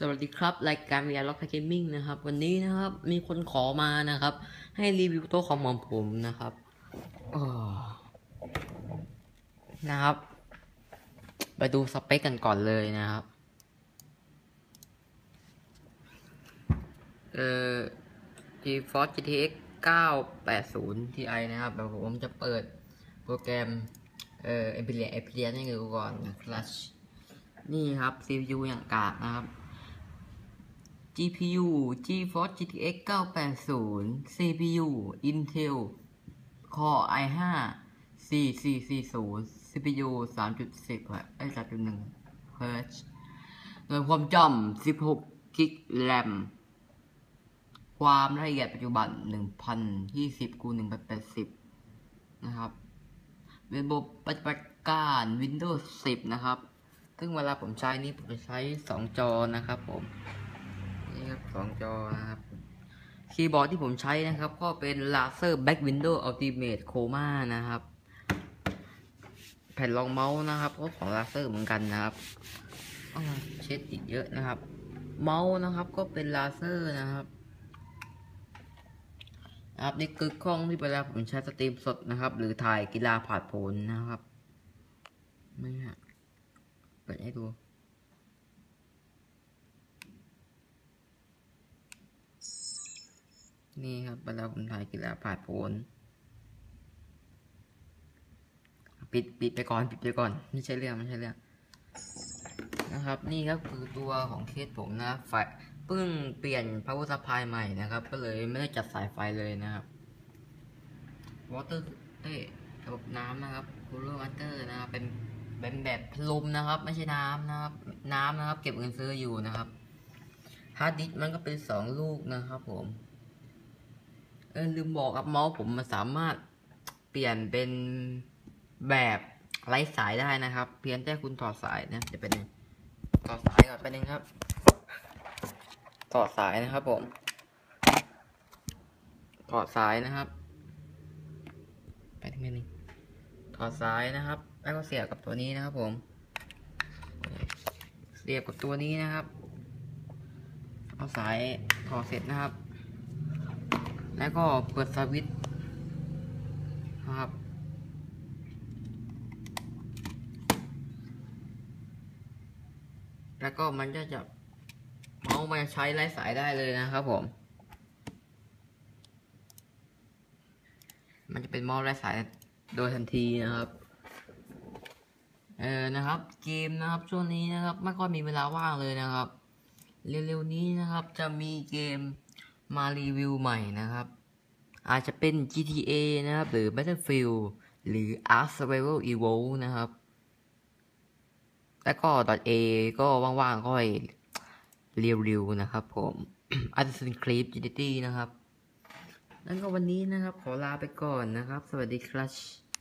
สวัสดีครับ รายการวิทยาล็อกเกมมิ่งนะครับ วันนี้นะครับมีคนขอมานะครับ ให้รีวิวโต๊ะคอมของผมนะครับออนะครับ ไปดูสเปคกันก่อนเลยนะครับ เอ่อ GeForce GTX 980 Ti นะครับเดี๋ยวผมจะเปิดโปรแกรม เอ่อ Nvidia Nvidia ให้ดูก่อนนะครับนี่ครับ CPU อย่างกากนะครับ GPU GeForce GTX 980 CPU Intel Core i5 4440 CPU 3.10ไอ้3.1 Hz โดยความจำ16กิก RAM ความละเอียดปัจจุบัน 1020คูณ1080 นะครับเป็นระบบปฏิบัติการ Windows 10 นะครับ ซึ่งเวลาผมใช้นี่ผมจะใช้ 2 จอนะครับผม ครับสองจอนะครับคีย์บอร์ดที่ผมใช้นะครับ ก็เป็น Laser Back Window Ultimate Chroma นะครับ แผ่นรองเมาส์นะครับก็ของ Laser เหมือนกันนะครับเช็ดอีกเยอะนะครับ เมาส์นะครับก็เป็น Laser นะครับครับนี่คือกล้องที่เวลาผมใช้สตรีมสดนะครับ หรือถ่ายกีฬาผ่านผลนะครับนี่ฮะเปิดให้ดู นี่ครับเวลาผมถ่ายกีฬาผ่านผลปิดปิดไปก่อนปิดไปก่อนไม่ใช่เรื่องไม่ใช่เรื่องนะครับ นี่ครับคือตัวของเคสผมนะไฟเพิ่งเปลี่ยน power supply ใหม่นะครับ ก็เลยไม่ได้จัดสายไฟเลยนะครับ water เอ้ระบบน้ำนะครับ cooler water นะครับเป็นเป็นแบบลมนะครับ ไม่ใช่น้ำนะครับ น้ำนะครับ เก็บเงินซื้ออยู่นะครับฮาร์ดดิสมันก็เป็นสองลูกนะครับผม ออลืมบอกครับเมาส์ผมมันสามารถเปลี่ยนเป็นแบบไร้สายได้นะครับ เพียงแต่คุณถอดสายนะจะเป็นถอดสายก่อนไปหนึ่งครับถอดสายนะครับผมถอดสายนะครับ ไปทางนี้ถอดสายนะครับ แล้วก็เสียบกับตัวนี้นะครับ ผม เสียบกับตัวนี้นะครับเอาสายถอดเสร็จนะครับ แล้วก็เปิดสวิตช์นะครับแล้วก็มันจะจะเมาส์มันจะใช้ไร้สายได้เลยนะครับผม มันจะเป็นเมาส์ไร้สายโดยทันทีนะครับ เออนะครับ เกมนะครับช่วงนี้นะครับ ไม่ค่อยมีเวลาว่างเลยนะครับ เร็วๆนี้นะครับจะมีเกม มารีวิวใหม่นะครับ อาจจะเป็น GTA นะครับ หรือ Battlefield หรือ Ark Survival Evolved นะครับ แล้วก็ .a ก็ว่างๆก็ให้รีวิวๆนะครับผม Assassin's Creed Unity นะครับ แล้วก็วันนี้นะครับ ขอลาไปก่อนนะครับ สวัสดีครับ